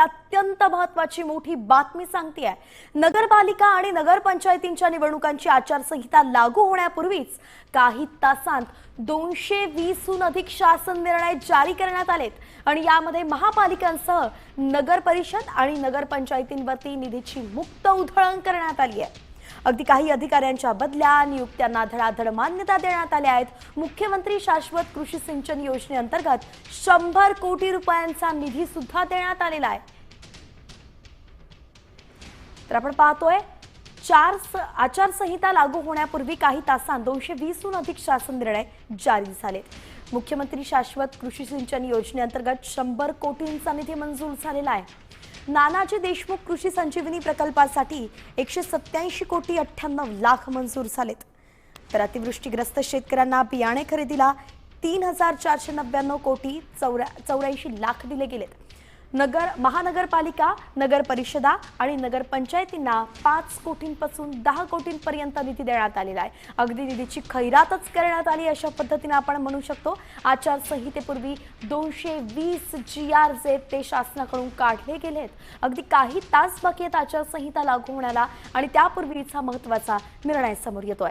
आपल्याला अत्यंत महत्वाची मोठी बातमी सांगते आहे नगरपालिका आणि नगरपंचायतींच्या निवडणुकांची आचारसंहिता लागू होण्यापूर्वीच काही तासांत दोनशे वीसहून अधिक शासन निर्णय जारी करण्यात आलेत आणि यामध्ये महापालिकांसह नगर परिषद आणि नगरपंचायतींवरती निधीची मुक्त उधळण करण्यात आली आहे. अगदी काही अधिकाऱ्यांच्या बदल्या नियुक्त्यांना धडाधड मान्यता देण्यात आल्या आहेत. मुख्यमंत्री शाश्वत कृषी सिंचन योजनेअंतर्गत शंभर कोटी रुपयांचा निधी सुद्धा देण्यात आलेला आहे. तर आपण पाहतोय चार आचारसंहिता लागू होण्यापूर्वी काही तासांत दोनशे वीसहून अधिक शासन निर्णय जारी झाले. मुख्यमंत्री शाश्वत कृषी सिंचन योजनेअंतर्गत शंभर कोटींचा निधी मंजूर झालेला आहे. नानाजी देशमुख कृषी संजीवनी प्रकल्पासाठी एकशे सत्याऐंशी कोटी अठ्ठ्याण्णव लाख मंजूर झालेत. तर अतिवृष्टीग्रस्त शेतकऱ्यांना बियाणे खरेदीला तीन हजार चारशे नव्याण्णव कोटी चौऱ्या चौऱ्याऐंशी लाख दिले गेलेत. नगर महानगरपालिका नगर परिषदा आणि नगरपंचायतींना पाच कोटींपासून दहा कोटींपर्यंत निधी देण्यात आलेला आहे. अगदी निधीची खैरातच करण्यात आली अशा पद्धतीने आपण म्हणू शकतो. आचारसंहितेपूर्वी दोनशे वीस जी आर जे ते शासनाकडून काढले गेलेत. अगदी काही तास बाकी आहेत आचारसंहिता लागू होण्याला आणि त्यापूर्वीचा हा महत्त्वाचा निर्णय समोर येतोय.